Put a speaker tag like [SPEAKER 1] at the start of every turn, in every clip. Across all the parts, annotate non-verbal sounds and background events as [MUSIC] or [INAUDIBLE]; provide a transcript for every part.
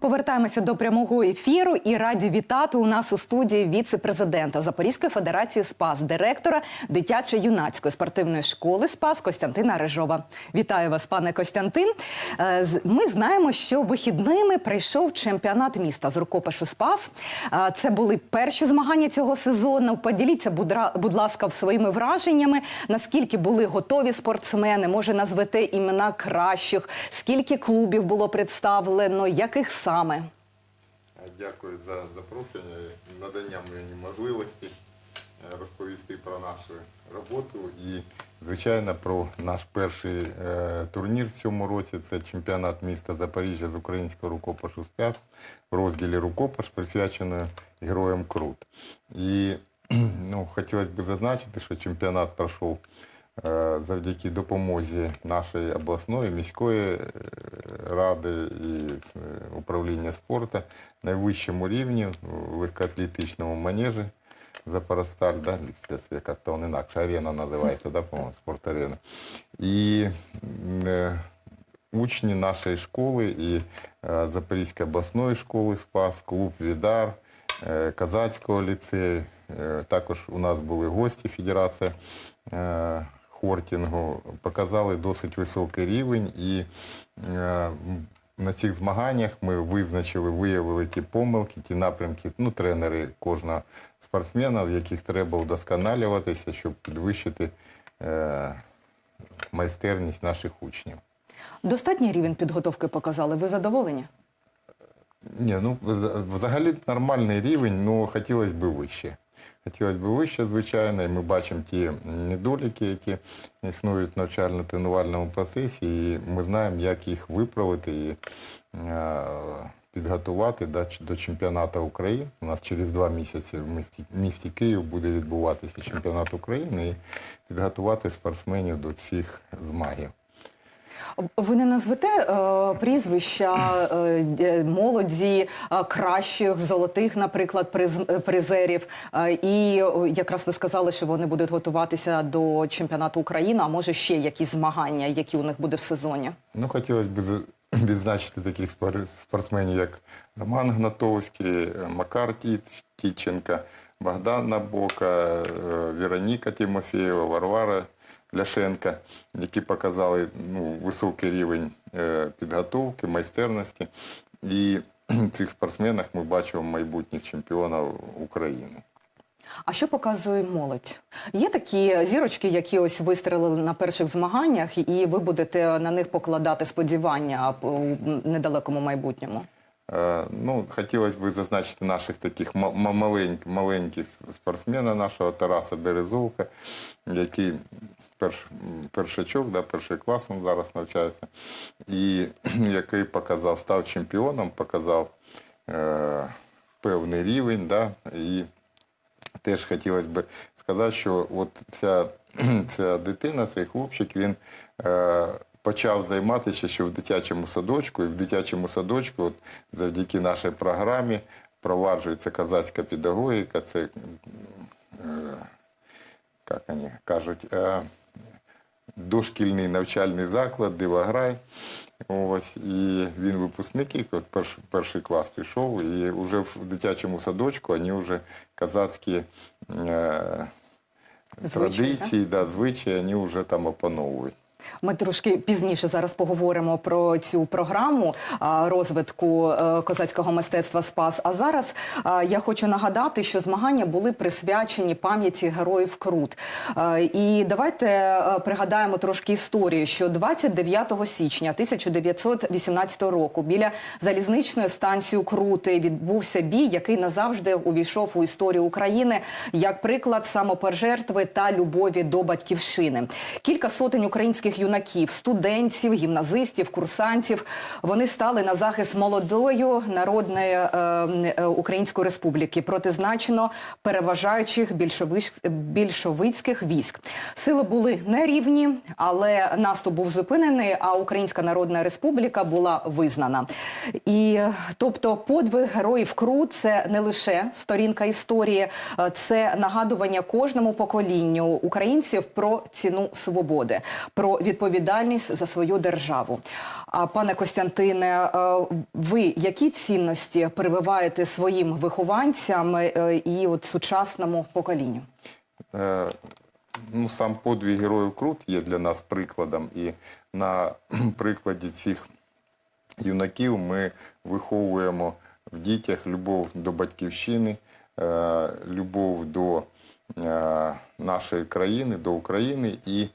[SPEAKER 1] Повертаємося до прямого ефіру і раді вітати у нас у студії віце-президента Запорізької федерації СПАС, директора дитячо-юнацької спортивної школи СПАС Костянтина Рижова. Вітаю вас, пане Костянтин. Е, Ми знаємо, що вихідними прийшов чемпіонат міста з рукопишу СПАС. Е, Це були перші змагання цього сезону. Поділіться, будь ласка, своїми враженнями. Наскільки були готові спортсмени? Може, назвете імена кращих? Скільки клубів було представлено? Яких саме?
[SPEAKER 2] Дякую за запрошення, і надання мені можливості е, розповісти про нашу роботу і, звичайно, про наш перший е, турнір в цьому році. Це чемпіонат міста Запоріжжя з українського рукопишу «Спяс» в розділі рукопиш, присвячений героям Крут. І [CLEARS THROAT] ну, хотілося б зазначити, що чемпіонат пройшов завдяки допомозі нашої обласної міської е, ради і е, управління спорту на найвищому рівні в легкоатлетичному манежі Запорожсталь, да, як то він інакше, арена називається, да, по-моєму, спорт-арена. І е, учні нашої школи і е, Запорізької обласної школи СПАС, клуб Відар, е, Казацького ліцею. Е, Також у нас були гості Федерація е, хортінгу, показали досить високий рівень. І е, на цих змаганнях ми визначили, виявили ті помилки, ті напрямки, ну, тренери кожного спортсмена, в яких треба удосконалюватися, щоб підвищити е, майстерність наших учнів.
[SPEAKER 1] Достатній рівень підготовки показали. Ви задоволені?
[SPEAKER 2] Ні, ну взагалі нормальний рівень, але хотілося б вище. Хотілося б вище, звичайно, і ми бачимо ті недоліки, які існують в навчально-тренувальному процесі, і ми знаємо, як їх виправити і е, підготувати до чемпіонату України. У нас через два місяці в місті, Київ буде відбуватися чемпіонат України і підготувати спортсменів до всіх змагів.
[SPEAKER 1] Ви не назвете е, прізвища е, молоді, е, кращих, золотих, наприклад, приз, е, призерів. Е, і якраз ви сказали, що вони будуть готуватися до чемпіонату України, а може ще якісь змагання, які у них буде в сезоні.
[SPEAKER 2] Ну, хотілося б [CLEARS THROAT] відзначити таких спор- спортсменів, як Роман Гнатовський, е, Макар Тітченка, Богдан Набока, е, Вероніка Тимофєєва, Варвара Ляшенка, які показали ну, високий рівень е, підготовки, майстерності. І в [CLEARS THROAT] цих спортсменах ми бачимо майбутніх чемпіонів України.
[SPEAKER 1] А що показує молодь? Є такі зірочки, які ось вистрелили на перших змаганнях, і ви будете на них покладати сподівання у недалекому майбутньому.
[SPEAKER 2] Е, Ну, хотілося б зазначити наших таких ма- ма- маленьких, маленьких спортсмена нашого Тараса Березовка, який перш, першачок, да, перший клас він зараз навчається, і [CLEARS THROAT] який показав, став чемпіоном, показав е, певний рівень. Да, і теж хотілося б сказати, що от ця, [CLEARS THROAT] ця дитина, цей хлопчик, він е, почав займатися ще в дитячому садочку, і в дитячому садочку, от, завдяки нашій програмі, впроваджується казацька педагогіка, це, е, як вони кажуть, е, дошкільний навчальний заклад, дивограй. Ось, і він випускник, і перший, перший клас пішов, і вже в дитячому садочку вони вже казацькі е,
[SPEAKER 1] Звичаї,
[SPEAKER 2] традиції, да, звичаї, вони вже там опановують.
[SPEAKER 1] Ми трошки пізніше зараз поговоримо про цю програму розвитку е, козацького мистецтва Спас. А зараз я хочу нагадати, що змагання були присвячені пам'яті героїв Крут. І давайте е, пригадаємо трошки історію, що 29 січня 1918 року біля залізничної станції Крути відбувся бій, який назавжди увійшов у історію України як приклад самопожертви та любові до батьківщини. Кілька сотень українських юнаків, студентів, гімназистів, курсантів. Вони стали на захист молодої народної е, е, Української республіки проти значно переважаючих більшович- більшовицьких військ. Сили були нерівні, але наступ був зупинений, а Українська Народна Республіка була визнана. І тобто подвиг героїв КРУ це не лише сторінка історії, е, це нагадування кожному поколінню українців про ціну свободи, про відповідальність за свою державу. А пане Костянтине, е, ви які цінності прививаєте своїм вихованцям е, і от сучасному поколінню?
[SPEAKER 2] Е, Ну, сам подвиг героїв Крут є для нас прикладом. І на [CLEARS THROAT] прикладі цих юнаків ми виховуємо в дітях любов до батьківщини, е, любов до е, нашої країни, до України і,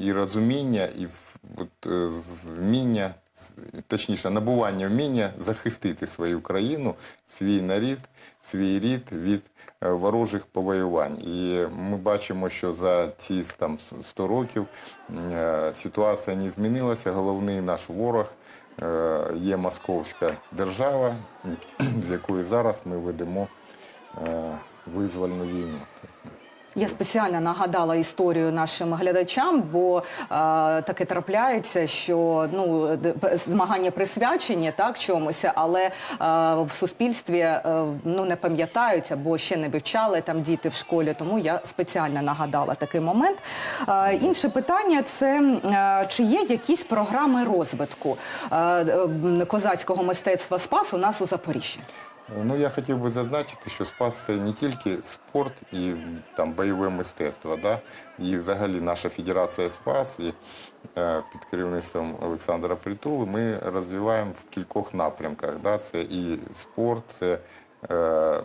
[SPEAKER 2] і розуміння, і от, е, вміння, точніше, набування вміння захистити свою країну, свій нарід, свій рід від е, ворожих повоювань. І ми бачимо, що за ці там с- 100 років е, ситуація не змінилася. Головний наш ворог е, є московська держава, з якою зараз ми ведемо е, визвольну війну.
[SPEAKER 1] Я спеціально нагадала історію нашим глядачам, бо е, таке трапляється, що ну змагання присвячені так чомусь, але е, в суспільстві е, ну не пам'ятають або ще не вивчали там діти в школі. Тому я спеціально нагадала такий момент. Е, інше питання це е, чи є якісь програми розвитку е, е, козацького мистецтва спас у нас у Запоріжжі?
[SPEAKER 2] Ну, я хотів би зазначити, що спас це не тільки спорт і там бойове мистецтво, да? і взагалі наша федерація спас і е, під керівництвом Олександра Притули ми розвиваємо в кількох напрямках. Да? Це і спорт, це е,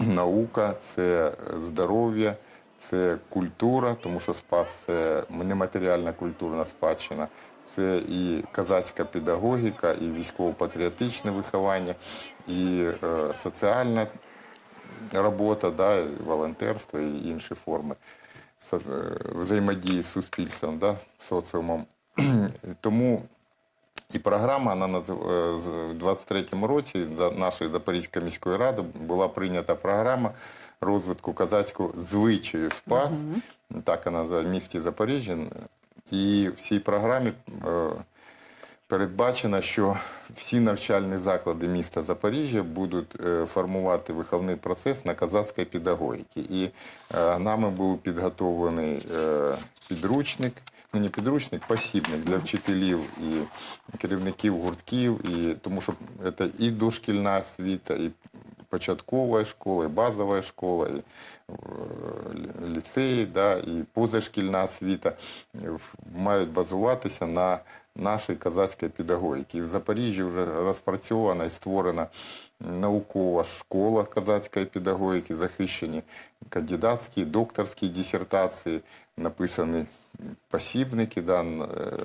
[SPEAKER 2] наука, це здоров'я, це культура, тому що спас це нематеріальна культурна спадщина. Це і казацька педагогіка, і військово-патріотичне виховання, і е, соціальна робота, да, і волонтерство і інші форми е, взаємодії з суспільством, да, соціумом. [CLEARS THROAT] Тому і програма вона назив- е, в 23-му році за нашої Запорізької міської ради була прийнята програма розвитку казацького звичаю спас, так вона називає в місті Запоріжжя. І в цій програмі е, передбачено, що всі навчальні заклади міста Запоріжжя будуть е, формувати виховний процес на казацькій педагогіки. І е, нами був підготовлений підручник, ну не підручник, посібник для вчителів і керівників гуртків, і тому що це і дошкільна освіта, і і базова школа, і е, ліцеї, да, і позашкільна освіта е, мають базуватися на нашій казацькій педагогіці. В Запоріжжі вже розпрацьована і створена наукова школа казацької педагогіки, захищені кандидатські, докторські дисертації, написані посібники, да, е,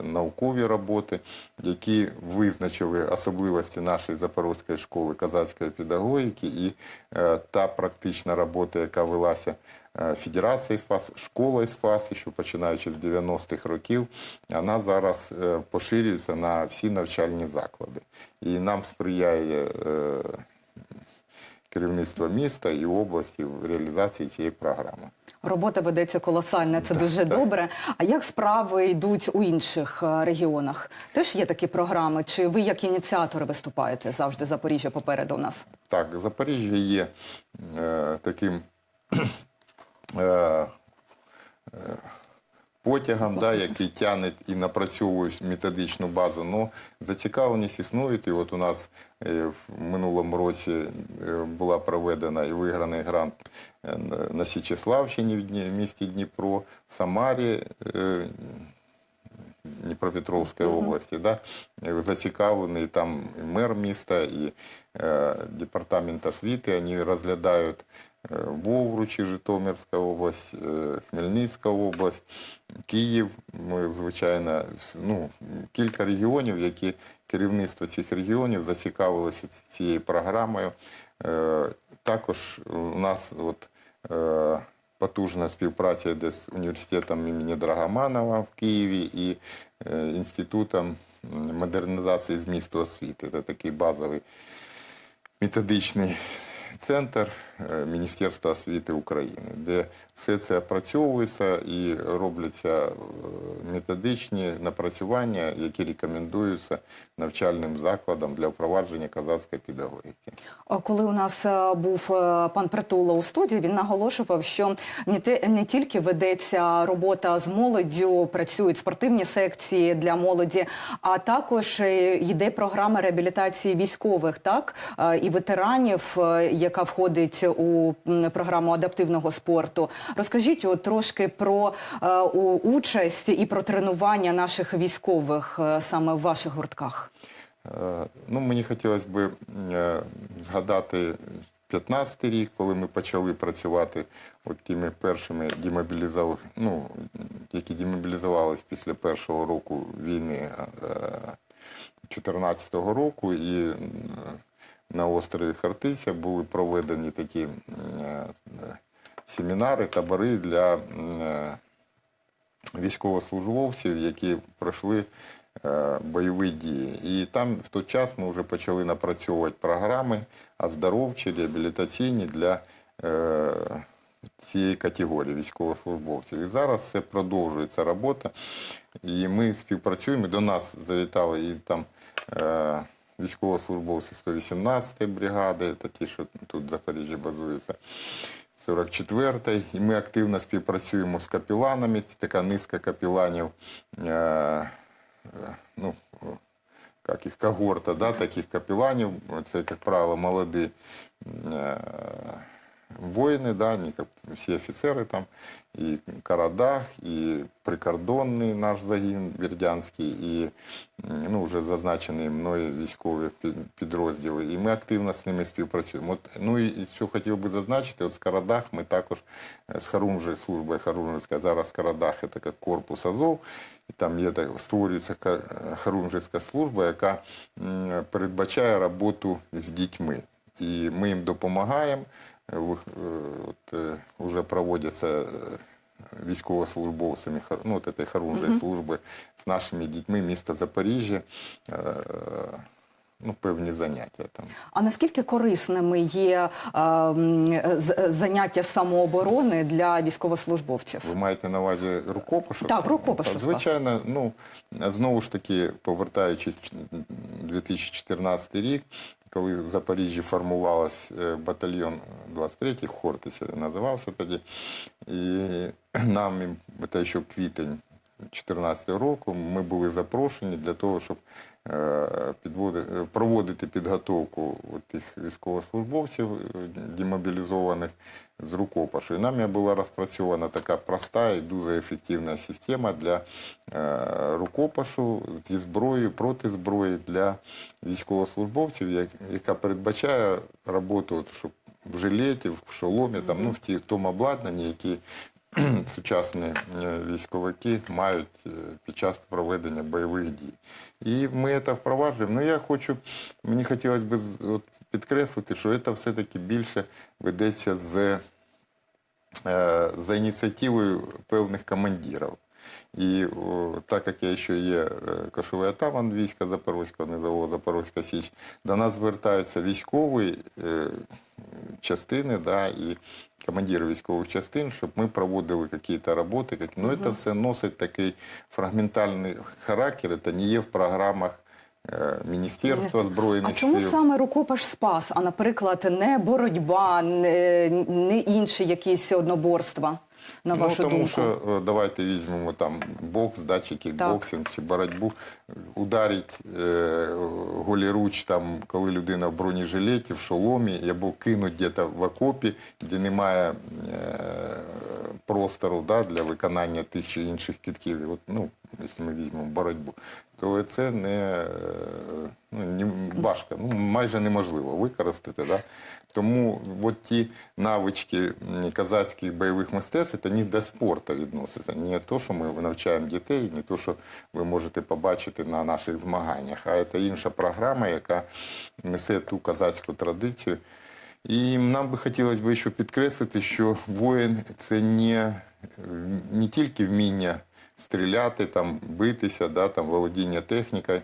[SPEAKER 2] наукові роботи, які визначили особливості нашої Запорізької школи казацької педагогіки і е, та практична робота, яка велася е, Федерацією СПАС, школою СПАС, що починаючи з 90-х років, вона зараз е, поширюється на всі навчальні заклади. І нам сприяє е, керівництво міста і області в реалізації цієї програми.
[SPEAKER 1] Робота ведеться колосальна, це дуже добре. А як справи йдуть у інших е, регіонах? Теж є такі програми? Чи ви як ініціатори виступаєте завжди Запоріжжя попереду у нас?
[SPEAKER 2] Так, Запоріжжя є е, таким [CLEARS THROAT] е, е, потягом, да, який тягне і напрацьовує методичну базу. Ну, зацікавленість існує. І от у нас е, в минулому році е, була проведена і виграний грант е, на Січеславщині в місті Дніпро, в Самарі. Дніпропетровської області, да, зацікавлений там і мер міста, і е, департамент освіти. Вони розглядають Вовручі, Житомирська область, е, Хмельницька область, Київ. Ми, звичайно, ну, кілька регіонів, які керівництво цих регіонів зацікавилося цією програмою. Е, також у нас от, е, потужна співпраця йде з університетом імені Драгоманова в Києві і е, інститутом модернізації змісту освіти. Це такий базовий методичний центр е, Міністерства освіти України, де все це опрацьовується і робляться е, методичні напрацювання, які рекомендуються навчальним закладам для впровадження козацької педагогіки.
[SPEAKER 1] Коли у нас е, був е, пан Притула у студії, він наголошував, що не, тільки ведеться робота з молоддю, працюють спортивні секції для молоді, а також е, йде програма реабілітації військових, так е, і ветеранів, е, яка входить у програму адаптивного спорту. Розкажіть от, трошки про е, участь і про тренування наших військових е, саме в ваших гуртках.
[SPEAKER 2] Е, Ну, мені хотілося б е, згадати 15 рік, коли ми почали працювати от тими першими демобілізов... ну, які демобілізувалися після першого року війни 2014 року. І е, на острові Хартиця були проведені такі е, семінари, табори для е, військовослужбовців, які пройшли е, бойові дії. І там в той час ми вже почали напрацьовувати програми оздоровчі, реабілітаційні для цієї категорії військовослужбовців. І зараз це продовжується робота. І ми співпрацюємо. До нас завітали і там. Військовослужбовці 118-ї бригади, та ті, що тут в Запоріжжі базуються, 44-й. І ми активно співпрацюємо з капіланами. Це така низка капіланів, е, е, ну, як їх, когорта, да, таких капіланів. Це, як правило, молоді е, воїни, да, всі офіцери там, і Карадах, і прикордонний наш загін Бердянський, і ну, вже зазначені мною військові пі- підрозділи. І ми активно з ними співпрацюємо. От, ну і, що хотів би зазначити, от з Карадах ми також е, з Харунжі, службою Харунжська, зараз Карадах це як корпус Азов, і там є так, створюється Харунжська служба, яка передбачає роботу з дітьми. І ми їм допомагаємо. Е, е, От, е, вже проводяться е, військовослужбовцями ну, от этой Харунжої служби з нашими дітьми міста Запоріжжя. е, Ну, певні заняття там.
[SPEAKER 1] А наскільки корисними є е, заняття самооборони для військовослужбовців?
[SPEAKER 2] Ви маєте на увазі рукопашок?
[SPEAKER 1] Так, рукопашок,
[SPEAKER 2] Звичайно, ну знову ж таки, повертаючись в 2014 рік, коли в Запоріжжі формувався батальйон 23-й, Хортиця називався тоді. І нам, те, ще квітень 2014 року, ми були запрошені для того, щоб е, е, проводити підготовку тих військовослужбовців е, демобілізованих з рукопашою. Нами була розпрацьована така проста і дуже ефективна система для е, рукопашу зі зброєю, проти зброї для військовослужбовців, яка передбачає роботу, щоб в жилеті, в шоломі, там, ну, в ті, в тому обладнанні, які [CLEARS THROAT] сучасні е, військовики мають е, під час проведення бойових дій. І ми це впроваджуємо. Ну, я хочу, мені хотілося б підкреслити, що це все-таки більше ведеться з, е, за ініціативою певних командирів. І так як я ще є кошовий атаман війська Запорозького, низового Запорозька Січ, до нас звертаються військові частини, да, і командири військових частин, щоб ми проводили якісь роботи. як- Ну, це все носить такий фрагментальний характер, це не є в програмах е, Міністерства Збройних
[SPEAKER 1] А чому
[SPEAKER 2] сил.
[SPEAKER 1] саме рукопаш спас, а наприклад, не боротьба, не, не інші якісь одноборства? На
[SPEAKER 2] Ну, тому
[SPEAKER 1] думку?
[SPEAKER 2] що е, давайте візьмемо там бокс, да, чи кікбоксинг, чи боротьбу. Ударить е, голіруч, там, коли людина в бронежилеті, в шоломі, або кинуть десь в окопі, де немає е, простору да, для виконання тих чи інших китків. От, ну, якщо ми візьмемо боротьбу, то це не, е, ну, не важко, ну, майже неможливо використати. Да? Тому от ті навички казацьких бойових мистецтв, це не до спорту відноситься. Не те, що ми навчаємо дітей, не те, що ви можете побачити на наших змаганнях, а це інша програма, яка несе ту казацьку традицію. І нам би хотілося б ще підкреслити, що воїн це не, не тільки вміння стріляти, там, битися, да, там, володіння технікою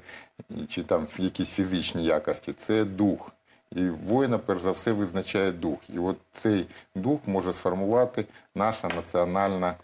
[SPEAKER 2] чи там якісь фізичні якості, це дух. І воїна, перш за все, визначає дух. І от цей дух може сформувати наша національна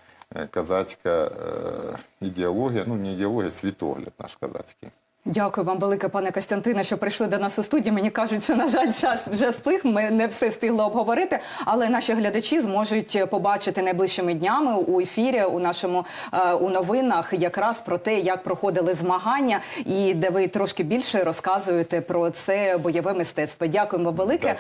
[SPEAKER 2] казацька е, ідеологія, ну не ідеологія, світогляд наш козацький.
[SPEAKER 1] Дякую вам велике, пане Костянтине, що прийшли до нас у студію. Мені кажуть, що на жаль, час вже сплив. Ми не все встигли обговорити, але наші глядачі зможуть побачити найближчими днями у ефірі у нашому е, у новинах якраз про те, як проходили змагання, і де ви трошки більше розказуєте про це бойове мистецтво. Дякуємо велике.